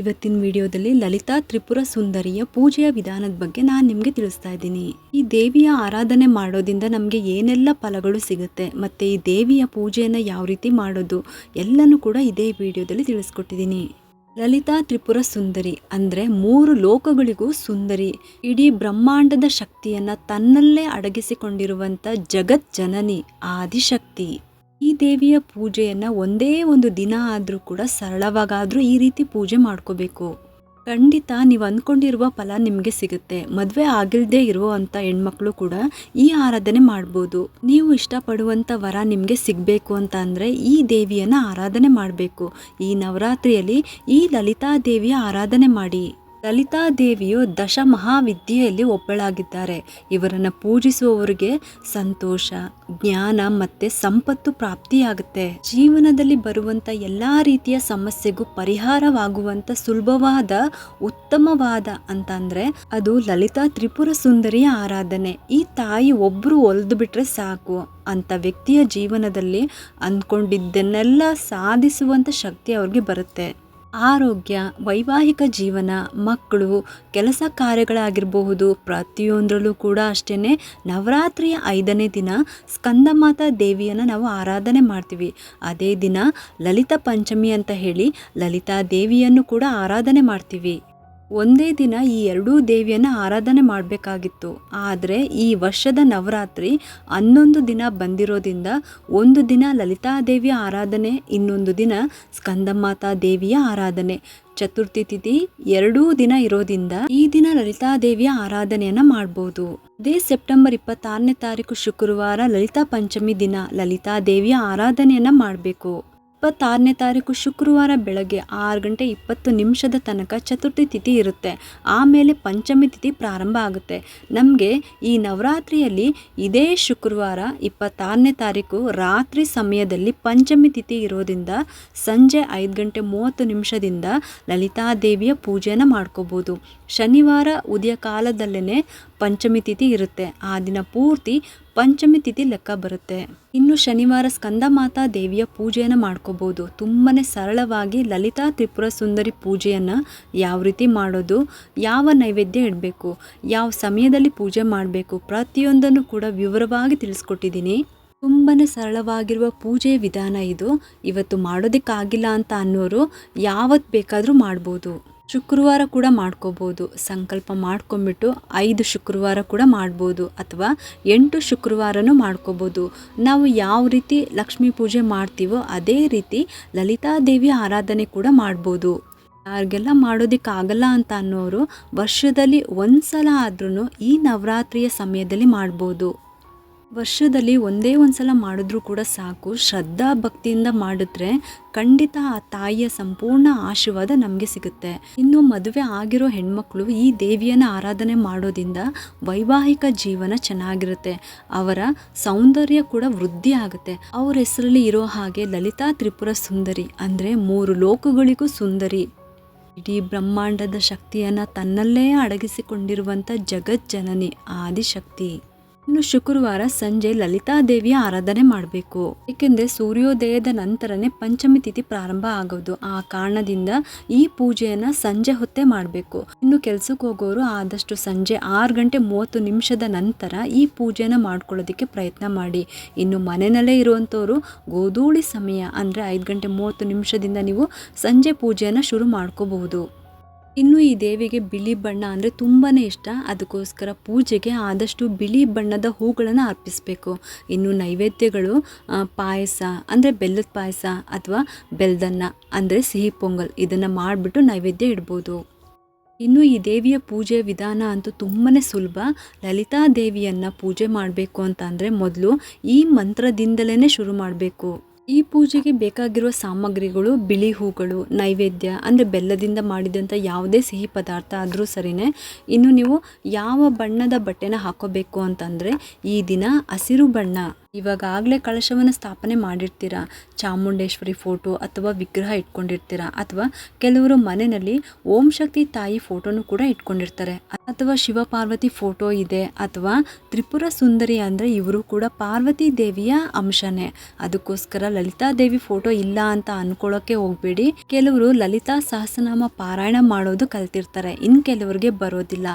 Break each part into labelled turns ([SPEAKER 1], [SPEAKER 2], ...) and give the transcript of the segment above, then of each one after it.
[SPEAKER 1] ಇವತ್ತಿನ ವಿಡಿಯೋದಲ್ಲಿ ಲಲಿತಾ ತ್ರಿಪುರ ಸುಂದರಿಯ ಪೂಜೆಯ ವಿಧಾನದ ಬಗ್ಗೆ ನಾನು ನಿಮಗೆ ತಿಳಿಸ್ತಾ ಇದ್ದೀನಿ. ಈ ದೇವಿಯ ಆರಾಧನೆ ಮಾಡೋದ್ರಿಂದ ನಮಗೆ ಏನೆಲ್ಲ ಫಲಗಳು ಸಿಗುತ್ತೆ, ಮತ್ತು ಈ ದೇವಿಯ ಪೂಜೆಯನ್ನು ಯಾವ ರೀತಿ ಮಾಡೋದು, ಎಲ್ಲನೂ ಕೂಡ ಇದೇ ವಿಡಿಯೋದಲ್ಲಿ ತಿಳಿಸ್ಕೊಟ್ಟಿದ್ದೀನಿ. ಲಲಿತಾ ತ್ರಿಪುರ ಸುಂದರಿ ಅಂದರೆ ಮೂರು ಲೋಕಗಳಿಗೂ ಸುಂದರಿ. ಇಡೀ ಬ್ರಹ್ಮಾಂಡದ ಶಕ್ತಿಯನ್ನು ತನ್ನಲ್ಲೇ ಅಡಗಿಸಿಕೊಂಡಿರುವಂಥ ಜಗತ್ ಜನನಿ ಆದಿಶಕ್ತಿ. ಈ ದೇವಿಯ ಪೂಜೆಯನ್ನು ಒಂದೇ ಒಂದು ದಿನ ಆದರೂ ಕೂಡ ಸರಳವಾಗಾದರೂ ಈ ರೀತಿ ಪೂಜೆ ಮಾಡ್ಕೋಬೇಕು. ಖಂಡಿತ ನೀವು ಅಂದ್ಕೊಂಡಿರುವ ಫಲ ನಿಮಗೆ ಸಿಗುತ್ತೆ. ಮದುವೆ ಆಗಿಲ್ಲದೆ ಇರುವಂಥ ಹೆಣ್ಮಕ್ಳು ಕೂಡ ಈ ಆರಾಧನೆ ಮಾಡ್ಬೋದು. ನೀವು ಇಷ್ಟಪಡುವಂಥ ವರ ನಿಮಗೆ ಸಿಗಬೇಕು ಅಂತ ಅಂದರೆ ಈ ದೇವಿಯನ್ನು ಆರಾಧನೆ ಮಾಡಬೇಕು. ಈ ನವರಾತ್ರಿಯಲ್ಲಿ ಈ ಲಲಿತಾ ದೇವಿಯ ಆರಾಧನೆ ಮಾಡಿ. ಲಲಿತಾ ದೇವಿಯು ದಶ ಮಹಾವಿದ್ಯೆಯಲ್ಲಿ ಒಬ್ಬಳಾಗಿದ್ದಾರೆ. ಇವರನ್ನು ಪೂಜಿಸುವವರಿಗೆ ಸಂತೋಷ, ಜ್ಞಾನ ಮತ್ತು ಸಂಪತ್ತು ಪ್ರಾಪ್ತಿಯಾಗುತ್ತೆ. ಜೀವನದಲ್ಲಿ ಬರುವಂತ ಎಲ್ಲ ರೀತಿಯ ಸಮಸ್ಯೆಗೂ ಪರಿಹಾರವಾಗುವಂತ ಸುಲಭವಾದ, ಉತ್ತಮವಾದ ಅಂತಂದರೆ ಅದು ಲಲಿತಾ ತ್ರಿಪುರ ಸುಂದರಿಯ ಆರಾಧನೆ. ಈ ತಾಯಿ ಒಬ್ರು ಒಲ್ದು ಬಿಟ್ರೆ ಸಾಕು. ಅಂತ ವ್ಯಕ್ತಿಯ ಜೀವನದಲ್ಲಿ ಅಂದ್ಕೊಂಡಿದ್ದನ್ನೆಲ್ಲ ಸಾಧಿಸುವಂತ ಶಕ್ತಿ ಅವ್ರಿಗೆ ಬರುತ್ತೆ. ಆರೋಗ್ಯ, ವೈವಾಹಿಕ ಜೀವನ, ಮಕ್ಕಳು, ಕೆಲಸ ಕಾರ್ಯಗಳಾಗಿರಬಹುದು. ಪ್ರತಿಯೊಂದರಲ್ಲೂ ಕೂಡ ಅಷ್ಟೇ ನವರಾತ್ರಿಯ ಐದನೇ ದಿನ ಸ್ಕಂದಮಾತಾ ದೇವಿಯನ್ನು ನಾವು ಆರಾಧನೆ ಮಾಡ್ತೀವಿ. ಅದೇ ದಿನ ಲಲಿತ ಪಂಚಮಿ ಅಂತ ಹೇಳಿ ಲಲಿತಾ ದೇವಿಯನ್ನು ಕೂಡ ಆರಾಧನೆ ಮಾಡ್ತೀವಿ. ಒಂದೇ ದಿನ ಈ ಎರಡೂ ದೇವಿಯನ್ನು ಆರಾಧನೆ ಮಾಡಬೇಕಾಗಿತ್ತು. ಆದರೆ ಈ ವರ್ಷದ ನವರಾತ್ರಿ ಹನ್ನೊಂದು ದಿನ ಬಂದಿರೋದ್ರಿಂದ ಒಂದು ದಿನ ಲಲಿತಾದೇವಿಯ ಆರಾಧನೆ, ಇನ್ನೊಂದು ದಿನ ಸ್ಕಂದಮಾತಾ ದೇವಿಯ ಆರಾಧನೆ. ಚತುರ್ಥಿ ತಿಥಿ ಎರಡೂ ದಿನ ಇರೋದ್ರಿಂದ ಈ ದಿನ ಲಲಿತಾದೇವಿಯ ಆರಾಧನೆಯನ್ನ ಮಾಡಬಹುದು ಅದೇ ಸೆಪ್ಟೆಂಬರ್ ಇಪ್ಪತ್ತಾರನೇ ತಾರೀಕು ಶುಕ್ರವಾರ ಲಲಿತಾ ಪಂಚಮಿ ದಿನ ಲಲಿತಾ ದೇವಿಯ ಆರಾಧನೆಯನ್ನ ಮಾಡಬೇಕು. ಇಪ್ಪತ್ತಾರನೇ ತಾರೀಕು ಶುಕ್ರವಾರ ಬೆಳಗ್ಗೆ ಆರು ಗಂಟೆ ಇಪ್ಪತ್ತು ನಿಮಿಷದ ತನಕ ಚತುರ್ಥಿ ತಿಥಿ ಇರುತ್ತೆ. ಆಮೇಲೆ ಪಂಚಮಿ ತಿಥಿ ಪ್ರಾರಂಭ ಆಗುತ್ತೆ. ನಮಗೆ ಈ ನವರಾತ್ರಿಯಲ್ಲಿ ಇದೇ ಶುಕ್ರವಾರ ಇಪ್ಪತ್ತಾರನೇ ತಾರೀಕು ರಾತ್ರಿ ಸಮಯದಲ್ಲಿ ಪಂಚಮಿ ತಿಥಿ ಇರೋದ್ರಿಂದ ಸಂಜೆ ಐದು ಗಂಟೆ ಮೂವತ್ತು ನಿಮಿಷದಿಂದ ಲಲಿತಾದೇವಿಯ ಪೂಜೆಯನ್ನು ಮಾಡ್ಕೋಬೋದು. ಶನಿವಾರ ಉದಯ ಕಾಲದಲ್ಲೇ ಪಂಚಮಿ ತಿಥಿ ಇರುತ್ತೆ. ಆ ದಿನ ಪೂರ್ತಿ ಪಂಚಮಿ ತಿಥಿ ಲೆಕ್ಕ ಬರುತ್ತೆ. ಇನ್ನು ಶನಿವಾರ ಸ್ಕಂದ ಮಾತಾ ದೇವಿಯ ಪೂಜೆಯನ್ನು ಮಾಡ್ಕೋಬಹುದು ತುಂಬಾ ಸರಳವಾಗಿ ಲಲಿತಾ ತ್ರಿಪುರ ಸುಂದರಿ ಪೂಜೆಯನ್ನು ಯಾವ ರೀತಿ ಮಾಡೋದು, ಯಾವ ನೈವೇದ್ಯ ಇಡಬೇಕು, ಯಾವ ಸಮಯದಲ್ಲಿ ಪೂಜೆ ಮಾಡಬೇಕು ಪ್ರತಿಯೊಂದನ್ನು ಕೂಡ ವಿವರವಾಗಿ ತಿಳಿಸ್ಕೊಟ್ಟಿದ್ದೀನಿ. ತುಂಬಾ ಸರಳವಾಗಿರುವ ಪೂಜೆ ವಿಧಾನ ಇದು. ಇವತ್ತು ಮಾಡೋದಕ್ಕಾಗಿಲ್ಲ ಅಂತ ಅನ್ನೋರು ಯಾವತ್ತು ಬೇಕಾದರೂ ಮಾಡ್ಬೋದು. ಶುಕ್ರವಾರ ಕೂಡ ಮಾಡ್ಕೋಬೋದು. ಸಂಕಲ್ಪ ಮಾಡ್ಕೊಂಬಿಟ್ಟು ಐದು ಶುಕ್ರವಾರ ಕೂಡ ಮಾಡ್ಬೋದು ಅಥವಾ ಎಂಟು ಶುಕ್ರವಾರನೂ ಮಾಡ್ಕೋಬೋದು. ನಾವು ಯಾವ ರೀತಿ ಲಕ್ಷ್ಮೀ ಪೂಜೆ ಮಾಡ್ತೀವೋ ಅದೇ ರೀತಿ ಲಲಿತಾದೇವಿ ಆರಾಧನೆ ಕೂಡ ಮಾಡ್ಬೋದು. ಯಾರಿಗೆಲ್ಲ ಮಾಡೋದಕ್ಕಾಗಲ್ಲ ಅಂತ ಅನ್ನೋರು ವರ್ಷದಲ್ಲಿ ಒಂದು ಸಲ ಆದ್ರೂ ಈ ನವರಾತ್ರಿಯ ಸಮಯದಲ್ಲಿ ಮಾಡ್ಬೋದು. ವರ್ಷದಲ್ಲಿ ಒಂದೇ ಒಂದು ಸಲ ಮಾಡಿದ್ರೂ ಕೂಡ ಸಾಕು. ಶ್ರದ್ಧಾ ಭಕ್ತಿಯಿಂದ ಮಾಡಿದ್ರೆ ಖಂಡಿತ ಆ ತಾಯಿಯ ಸಂಪೂರ್ಣ ಆಶೀರ್ವಾದ ನಮಗೆ ಸಿಗುತ್ತೆ. ಇನ್ನು ಮದುವೆ ಆಗಿರೋ ಹೆಣ್ಮಕ್ಳು ಈ ದೇವಿಯನ್ನು ಆರಾಧನೆ ಮಾಡೋದಿಂದ ವೈವಾಹಿಕ ಜೀವನ ಚೆನ್ನಾಗಿರುತ್ತೆ. ಅವರ ಸೌಂದರ್ಯ ಕೂಡ ವೃದ್ಧಿ ಆಗುತ್ತೆ. ಅವ್ರ ಹೆಸರಲ್ಲಿ ಇರೋ ಹಾಗೆ ಲಲಿತಾ ತ್ರಿಪುರ ಸುಂದರಿ ಅಂದರೆ ಮೂರು ಲೋಕಗಳಿಗೂ ಸುಂದರಿ. ಇಡೀ ಬ್ರಹ್ಮಾಂಡದ ಶಕ್ತಿಯನ್ನು ತನ್ನಲ್ಲೇ ಅಡಗಿಸಿಕೊಂಡಿರುವಂಥ ಜಗಜ್ಜನನಿ, ಆದಿಶಕ್ತಿ. ಇನ್ನು ಶುಕ್ರವಾರ ಸಂಜೆ ಲಲಿತಾ ದೇವಿಯ ಆರಾಧನೆ ಮಾಡಬೇಕು. ಏಕೆಂದರೆ ಸೂರ್ಯೋದಯದ ನಂತರನೇ ಪಂಚಮಿ ತಿಥಿ ಪ್ರಾರಂಭ ಆಗೋದು. ಆ ಕಾರಣದಿಂದ ಈ ಪೂಜೆಯನ್ನ ಸಂಜೆ ಹೊತ್ತೇ ಮಾಡಬೇಕು. ಇನ್ನು ಕೆಲ್ಸಕ್ಕೆ ಹೋಗೋರು ಆದಷ್ಟು ಸಂಜೆ ಆರು ಗಂಟೆ ಮೂವತ್ತು ನಿಮಿಷದ ನಂತರ ಈ ಪೂಜೆನ ಮಾಡ್ಕೊಳ್ಳೋದಕ್ಕೆ ಪ್ರಯತ್ನ ಮಾಡಿ. ಇನ್ನು ಮನೆಯಲ್ಲೇ ಇರುವಂಥವರು ಗೋಧೂಳಿ ಸಮಯ ಅಂದರೆ ಐದು ಗಂಟೆ ಮೂವತ್ತು ನಿಮಿಷದಿಂದ ನೀವು ಸಂಜೆ ಪೂಜೆಯನ್ನು ಶುರು ಮಾಡ್ಕೋಬಹುದು. ಇನ್ನು ಈ ದೇವಿಗೆ ಬಿಳಿ ಬಣ್ಣ ಅಂದರೆ ತುಂಬಾ ಇಷ್ಟ. ಅದಕ್ಕೋಸ್ಕರ ಪೂಜೆಗೆ ಆದಷ್ಟು ಬಿಳಿ ಬಣ್ಣದ ಹೂಗಳನ್ನು ಅರ್ಪಿಸಬೇಕು. ಇನ್ನು ನೈವೇದ್ಯಗಳು ಪಾಯಸ ಅಂದರೆ ಬೆಲ್ಲದ ಪಾಯಸ ಅಥವಾ ಬೆಲ್ದನ್ನ ಅಂದರೆ ಸಿಹಿ ಪೊಂಗಲ್ ಇದನ್ನು ಮಾಡಿಬಿಟ್ಟು ನೈವೇದ್ಯ ಇಡ್ಬೋದು. ಇನ್ನು ಈ ದೇವಿಯ ಪೂಜೆ ವಿಧಾನ ಅಂತೂ ತುಂಬಾ ಸುಲಭ. ಲಲಿತಾ ದೇವಿಯನ್ನು ಪೂಜೆ ಮಾಡಬೇಕು ಅಂತ ಅಂದರೆ ಮೊದಲು ಈ ಮಂತ್ರದಿಂದಲೇ ಶುರು ಮಾಡಬೇಕು. ಈ ಪೂಜೆಗೆ ಬೇಕಾಗಿರುವ ಸಾಮಗ್ರಿಗಳು, ಬಿಳಿ ಹೂಗಳು, ನೈವೇದ್ಯ, ಅಂದರೆ ಬೆಲ್ಲದಿಂದ ಮಾಡಿದಂಥ ಯಾವುದೇ ಸಿಹಿ ಪದಾರ್ಥ ಆದರೂ ಸರಿನೇ. ಇನ್ನು ನೀವು ಯಾವ ಬಣ್ಣದ ಬಟ್ಟೆನ ಹಾಕೋಬೇಕು ಅಂತಂದರೆ ಈ ದಿನ ಹಸಿರು ಬಣ್ಣ. ಇವಾಗಲೇ ಕಳಶವನ್ನು ಸ್ಥಾಪನೆ ಮಾಡಿರ್ತೀರಾ? ಚಾಮುಂಡೇಶ್ವರಿ ಫೋಟೋ ಅಥವಾ ವಿಗ್ರಹ ಇಟ್ಕೊಂಡಿರ್ತೀರಾ? ಅಥವಾ ಕೆಲವರು ಮನೆಯಲ್ಲಿ ಓಂ ಶಕ್ತಿ ತಾಯಿ ಫೋಟೋನು ಕೂಡ ಇಟ್ಕೊಂಡಿರ್ತಾರೆ. ಅಥವಾ ಶಿವ ಪಾರ್ವತಿ ಫೋಟೋ ಇದೆ, ಅಥವಾ ತ್ರಿಪುರ ಸುಂದರಿ ಅಂದರೆ ಇವರು ಕೂಡ ಪಾರ್ವತಿ ದೇವಿಯ ಅಂಶನೇ. ಅದಕ್ಕೋಸ್ಕರ ಲಲಿತಾ ದೇವಿ ಫೋಟೋ ಇಲ್ಲ ಅಂತ ಅನ್ಕೊಳ್ಳೋಕೆ ಹೋಗ್ಬೇಡಿ. ಕೆಲವರು ಲಲಿತಾ ಸಹಸ್ರನಾಮ ಪಾರಾಯಣ ಮಾಡೋದು ಕಲ್ತಿರ್ತಾರೆ. ಇನ್ನು ಕೆಲವರಿಗೆ ಬರೋದಿಲ್ಲ.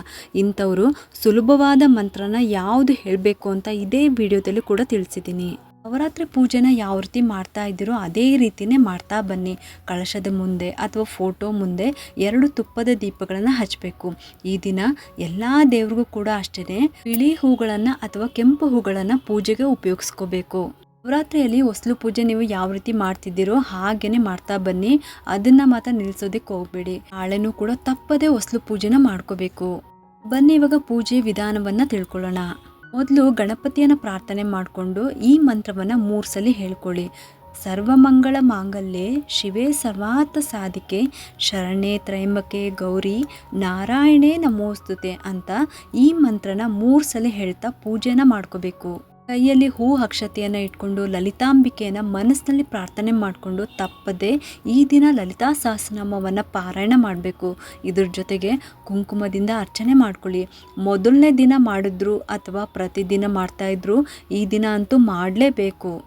[SPEAKER 1] ಇಂಥವರು ಸುಲಭವಾದ ಮಂತ್ರನ ಯಾವುದು ಹೇಳಬೇಕು ಅಂತ ಇದೇ ವಿಡಿಯೋದಲ್ಲಿ ಕೂಡ ತಿಳಿಸಿದ್ದೀನಿ. ನವರಾತ್ರಿ ಪೂಜೆನ ಯಾವ ರೀತಿ ಮಾಡ್ತಾ ಇದ್ದೀರೋ ಅದೇ ರೀತಿನೇ ಮಾಡ್ತಾ ಬನ್ನಿ. ಕಳಶದ ಮುಂದೆ ಅಥವಾ ಫೋಟೋ ಮುಂದೆ ಎರಡು ತುಪ್ಪದ ದೀಪಗಳನ್ನು ಹಚ್ಚಬೇಕು ಈ ದಿನ ಎಲ್ಲ ದೇವ್ರಿಗೂ ಕೂಡ ಅಷ್ಟೇ ಬಿಳಿ ಹೂಗಳನ್ನು ಅಥವಾ ಕೆಂಪು ಹೂಗಳನ್ನು ಪೂಜೆಗೆ ಉಪಯೋಗಿಸ್ಕೋಬೇಕು. ನವರಾತ್ರಿಯಲ್ಲಿ ಹೊಸಲು ಪೂಜೆ ನೀವು ಯಾವ ರೀತಿ ಮಾಡ್ತಿದ್ದೀರೋ ಹಾಗೇನೆ ಮಾಡ್ತಾ ಬನ್ನಿ. ಅದನ್ನ ಮಾತ್ರ ನಿಲ್ಸೋದಕ್ಕೆ ಹೋಗ್ಬೇಡಿ. ನಾಳೆನೂ ಕೂಡ ತಪ್ಪದೇ ಹೊಸಲು ಪೂಜೆನ ಮಾಡ್ಕೋಬೇಕು. ಬನ್ನಿ ಇವಾಗ ಪೂಜೆ ವಿಧಾನವನ್ನ ತಿಳ್ಕೊಳ್ಳೋಣ. ಮೊದಲು ಗಣಪತಿಯನ್ನು ಪ್ರಾರ್ಥನೆ ಮಾಡಿಕೊಂಡು ಈ ಮಂತ್ರವನ್ನು ಮೂರು ಸಲ ಹೇಳ್ಕೊಳ್ಳಿ. ಸರ್ವಮಂಗಳ ಮಾಂಗಲ್ಯೆ, ಶಿವೇ ಸರ್ವಾರ್ಥ ಸಾಧಿಕೆ, ಶರಣೆ ತ್ರಯಂಬಕೆ ಗೌರಿ, ನಾರಾಯಣೇ ನಮೋಸ್ತುತೆ ಅಂತ ಈ ಮಂತ್ರನ ಮೂರು ಸಲ ಹೇಳ್ತಾ ಪೂಜೆನ ಮಾಡ್ಕೋಬೇಕು. ಕೈಯಲ್ಲಿ ಹೂ ಅಕ್ಷತೆಯನ್ನು ಇಟ್ಕೊಂಡು ಲಲಿತಾಂಬಿಕೆಯನ್ನು ಮನಸ್ಸಿನಲ್ಲಿ ಪ್ರಾರ್ಥನೆ ಮಾಡಿಕೊಂಡು ತಪ್ಪದೆ ಈ ದಿನ ಲಲಿತಾ ಸಹಸ್ರನಾಮವನ್ನು ಪಾರಾಯಣ ಮಾಡಬೇಕು. ಇದ್ರ ಜೊತೆಗೆ ಕುಂಕುಮದಿಂದ ಅರ್ಚನೆ ಮಾಡ್ಕೊಳ್ಳಿ. ಮೊದಲನೇ ದಿನ ಮಾಡಿದ್ರು ಅಥವಾ ಪ್ರತಿದಿನ ಮಾಡ್ತಾಯಿದ್ರು ಈ ದಿನ ಅಂತೂ ಮಾಡಲೇಬೇಕು.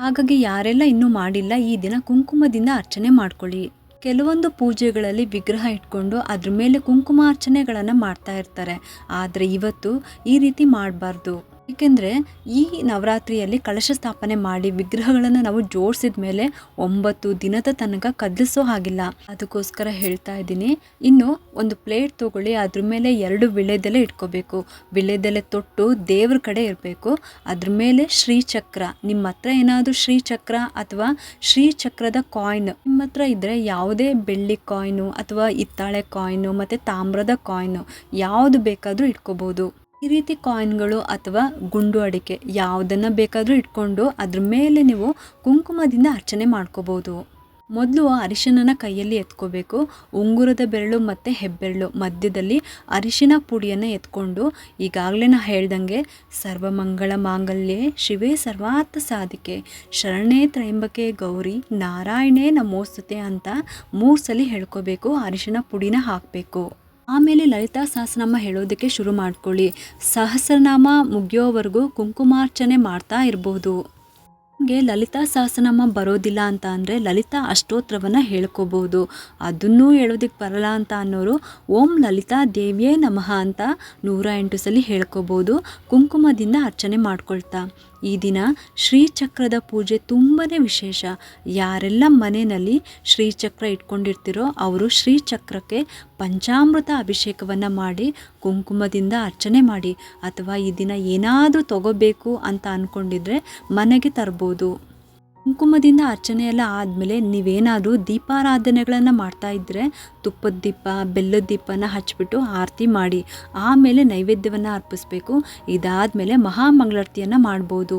[SPEAKER 1] ಹಾಗಾಗಿ ಯಾರೆಲ್ಲ ಇನ್ನೂ ಮಾಡಿಲ್ಲ ಈ ದಿನ ಕುಂಕುಮದಿಂದ ಅರ್ಚನೆ ಮಾಡ್ಕೊಳ್ಳಿ. ಕೆಲವೊಂದು ಪೂಜೆಗಳಲ್ಲಿ ವಿಗ್ರಹ ಇಟ್ಕೊಂಡು ಅದ್ರ ಮೇಲೆ ಕುಂಕುಮಾರ್ಚನೆಗಳನ್ನು ಮಾಡ್ತಾ ಇರ್ತಾರೆ. ಆದರೆ ಇವತ್ತು ಈ ರೀತಿ ಮಾಡಬಾರ್ದು. ಏಕೆಂದರೆ ಈ ನವರಾತ್ರಿಯಲ್ಲಿ ಕಳಶ ಸ್ಥಾಪನೆ ಮಾಡಿ ವಿಗ್ರಹಗಳನ್ನು ನಾವು ಜೋಡಿಸಿದ ಮೇಲೆ ಒಂಬತ್ತು ದಿನದ ತನಕ ಕದಲಿಸೋ ಹಾಗಿಲ್ಲ. ಅದಕ್ಕೋಸ್ಕರ ಹೇಳ್ತಾ ಇದ್ದೀನಿ, ಇನ್ನು ಒಂದು ಪ್ಲೇಟ್ ತಗೊಳ್ಳಿ, ಅದ್ರ ಮೇಲೆ ಎರಡು ವಿಳೆದೆಲೆ ಇಟ್ಕೋಬೇಕು. ವಿಳೆದೆಲೆ ತೊಟ್ಟು ದೇವ್ರ ಕಡೆ ಇರಬೇಕು. ಅದ್ರ ಮೇಲೆ ಶ್ರೀಚಕ್ರ, ನಿಮ್ಮ ಹತ್ರ ಏನಾದರೂ ಶ್ರೀಚಕ್ರ ಅಥವಾ ಶ್ರೀಚಕ್ರದ ಕಾಯಿನ್, ನಿಮ್ಮ ಹತ್ರ ಇದ್ದರೆ ಯಾವುದೇ ಬೆಳ್ಳಿ ಕಾಯ್ನು ಅಥವಾ ಹಿತ್ತಾಳೆ ಕಾಯ್ನು ಮತ್ತು ತಾಮ್ರದ ಕಾಯ್ನು ಯಾವುದು ಬೇಕಾದರೂ ಇಟ್ಕೋಬೋದು. ಈ ರೀತಿ ಕಾಯಿನ್ಗಳು ಅಥವಾ ಗುಂಡು ಅಡಿಕೆ ಯಾವುದನ್ನು ಬೇಕಾದರೂ ಇಟ್ಕೊಂಡು ಅದ್ರ ಮೇಲೆ ನೀವು ಕುಂಕುಮದಿಂದ ಅರ್ಚನೆ ಮಾಡ್ಕೋಬೋದು. ಮೊದಲು ಅರಿಶಿಣನ ಕೈಯಲ್ಲಿ ಎತ್ಕೋಬೇಕು. ಉಂಗುರದ ಬೆರಳು ಮತ್ತು ಹೆಬ್ಬೆರಳು ಮಧ್ಯದಲ್ಲಿ ಅರಿಶಿನ ಪುಡಿಯನ್ನು ಎತ್ಕೊಂಡು ಈಗಾಗಲೇ ನಾ ಹೇಳ್ದಂಗೆ ಸರ್ವಮಂಗಳ ಮಾಂಗಲ್ಯೆ ಶಿವೇ ಸರ್ವಾರ್ಥ ಸಾಧಿಕೆ. ಶರಣೇ ತ್ರಯಂಬಕೆ ಗೌರಿ ನಾರಾಯಣೇ ನಮೋಸ್ತುತೆ ಅಂತ ಮೂರು ಸಲ ಹೇಳ್ಕೋಬೇಕು ಅರಿಶಿನ ಪುಡಿನ ಹಾಕಬೇಕು. ಆಮೇಲೆ ಲಲಿತಾ ಸಹಸ್ರನಾಮ ಹೇಳೋದಕ್ಕೆ ಶುರು ಮಾಡ್ಕೊಳ್ಳಿ. ಸಹಸ್ರನಾಮ ಮುಗಿಯೋವರೆಗೂ ಕುಂಕುಮಾರ್ಚನೆ ಮಾಡ್ತಾ ಇರಬಹುದು ನಿಮಗೆ ಲಲಿತಾ ಸಹಸ್ರನಾಮ ಬರೋದಿಲ್ಲ ಅಂತ ಅಂದರೆ ಲಲಿತಾ ಅಷ್ಟೋತ್ರವನ್ನು ಹೇಳ್ಕೋಬೋದು. ಅದನ್ನೂ ಹೇಳೋದಕ್ಕೆ ಬರಲ್ಲ ಅಂತ ಅನ್ನೋರು ಓಂ ಲಲಿತಾ ದೇವಿಯೇ ನಮಃ ಅಂತ ನೂರ ಎಂಟು ಸಲ ಹೇಳ್ಕೋಬೋದು. ಕುಂಕುಮದಿಂದ ಅರ್ಚನೆ ಮಾಡ್ಕೊಳ್ತಾ. ಈ ದಿನ ಶ್ರೀಚಕ್ರದ ಪೂಜೆ ತುಂಬಾ ವಿಶೇಷ. ಯಾರೆಲ್ಲ ಮನೆಯಲ್ಲಿ ಶ್ರೀಚಕ್ರ ಇಟ್ಕೊಂಡಿರ್ತಿರೋ ಅವರು ಶ್ರೀಚಕ್ರಕ್ಕೆ ಪಂಚಾಮೃತ ಅಭಿಷೇಕವನ್ನು ಮಾಡಿ, ಕುಂಕುಮದಿಂದ ಅರ್ಚನೆ ಮಾಡಿ, ಅಥವಾ ಈ ದಿನ ಏನಾದರೂ ತಗೋಬೇಕು ಅಂತ ಅಂದ್ಕೊಂಡಿದ್ರೆ ಮನೆಗೆ ತರ್ಬೋದು. ಕುಂಕುಮದಿಂದ ಅರ್ಚನೆ ಎಲ್ಲ ಆದಮೇಲೆ ನೀವೇನಾದರೂ ದೀಪಾರಾಧನೆಗಳನ್ನು ಮಾಡ್ತಾ ಇದ್ದರೆ ತುಪ್ಪದ ದೀಪ, ಬೆಲ್ಲದ ದೀಪನ ಹಚ್ಚಿಬಿಟ್ಟು ಆರತಿ ಮಾಡಿ, ಆಮೇಲೆ ನೈವೇದ್ಯವನ್ನು ಅರ್ಪಿಸ್ಬೇಕು. ಇದಾದಮೇಲೆ ಮಹಾಮಂಗಳಾರತಿಯನ್ನು ಮಾಡ್ಬೋದು.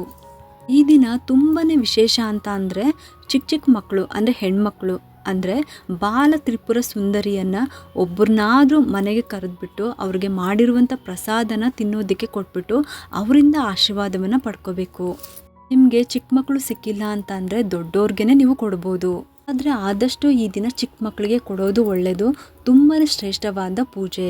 [SPEAKER 1] ಈ ದಿನ ತುಂಬಾ ವಿಶೇಷ ಅಂತ ಅಂದರೆ ಚಿಕ್ಕ ಚಿಕ್ಕ ಮಕ್ಕಳು ಅಂದರೆ ಹೆಣ್ಮಕ್ಳು, ಅಂದರೆ ಬಾಲ ತ್ರಿಪುರ ಸುಂದರಿಯನ್ನು ಒಬ್ಬರನ್ನಾದರೂ ಮನೆಗೆ ಕರೆದ್ಬಿಟ್ಟು ಅವ್ರಿಗೆ ಮಾಡಿರುವಂಥ ಪ್ರಸಾದನ ತಿನ್ನೋದಕ್ಕೆ ಕೊಟ್ಬಿಟ್ಟು ಅವರಿಂದ ಆಶೀರ್ವಾದವನ್ನು ಪಡ್ಕೋಬೇಕು. ನಿಮಗೆ ಚಿಕ್ಕ ಮಕ್ಕಳು ಸಿಕ್ಕಿಲ್ಲ ಅಂತ ಅಂದರೆ ದೊಡ್ಡೋರ್ಗೆ ನೀವು ಕೊಡ್ಬೋದು. ಆದರೆ ಆದಷ್ಟು ಈ ದಿನ ಚಿಕ್ಕ ಮಕ್ಕಳಿಗೆ ಕೊಡೋದು ಒಳ್ಳೆಯದು ತುಂಬಾ ಶ್ರೇಷ್ಠವಾದ ಪೂಜೆ.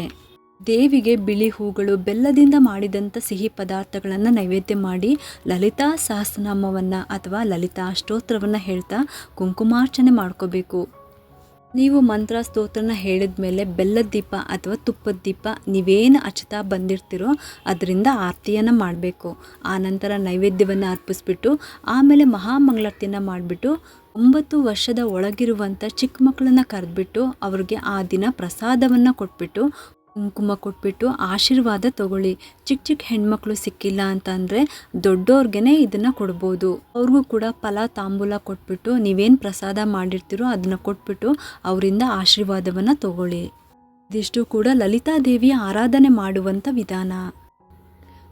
[SPEAKER 1] ದೇವಿಗೆ ಬಿಳಿ ಹೂಗಳು, ಬೆಲ್ಲದಿಂದ ಮಾಡಿದಂಥ ಸಿಹಿ ಪದಾರ್ಥಗಳನ್ನು ನೈವೇದ್ಯ ಮಾಡಿ ಲಲಿತಾ ಸಹಸ್ರನಾಮವನ್ನು ಅಥವಾ ಲಲಿತಾ ಅಷ್ಟೋತ್ರವನ್ನು ಹೇಳ್ತಾ ಕುಂಕುಮಾರ್ಚನೆ ಮಾಡ್ಕೋಬೇಕು. ನೀವು ಮಂತ್ರ ಸ್ತೋತ್ರನ ಹೇಳಿದ ಮೇಲೆ ಬೆಲ್ಲದ ದೀಪ ಅಥವಾ ತುಪ್ಪದ ದೀಪ ನೀವೇನು ಹಚ್ತಾ ಬಂದಿರ್ತೀರೋ ಅದರಿಂದ ಆರತಿಯನ್ನು ಮಾಡಬೇಕು. ಆನಂತರ ನೈವೇದ್ಯವನ್ನು ಅರ್ಪಿಸ್ಬಿಟ್ಟು, ಆಮೇಲೆ ಮಹಾಮಂಗಳಾರತಿಯನ್ನು ಮಾಡಿಬಿಟ್ಟು, ಒಂಬತ್ತು ವರ್ಷದ ಒಳಗಿರುವಂಥ ಚಿಕ್ಕ ಮಕ್ಕಳನ್ನು ಕರೆದ್ಬಿಟ್ಟು, ಅವ್ರಿಗೆ ಆ ದಿನ ಪ್ರಸಾದವನ್ನು ಕೊಟ್ಬಿಟ್ಟು ಕುಂಕುಮ ಕೊಟ್ಬಿಟ್ಟು ಆಶೀರ್ವಾದ ತಗೊಳ್ಳಿ. ಚಿಕ್ಕ ಚಿಕ್ಕ ಹೆಣ್ಮಕ್ಳು ಸಿಕ್ಕಿಲ್ಲ ಅಂತಂದರೆ ದೊಡ್ಡವ್ರಿಗೇ ಇದನ್ನು ಕೊಡ್ಬೋದು. ಅವ್ರಿಗೂ ಕೂಡ ಫಲ ತಾಂಬೂಲ ಕೊಟ್ಬಿಟ್ಟು ನೀವೇನು ಪ್ರಸಾದ ಮಾಡಿರ್ತೀರೋ ಅದನ್ನು ಕೊಟ್ಬಿಟ್ಟು ಅವರಿಂದ ಆಶೀರ್ವಾದವನ್ನು ತಗೊಳ್ಳಿ. ಇದಿಷ್ಟು ಕೂಡ ಲಲಿತಾ ದೇವಿಯ ಆರಾಧನೆ ಮಾಡುವಂಥ ವಿಧಾನ.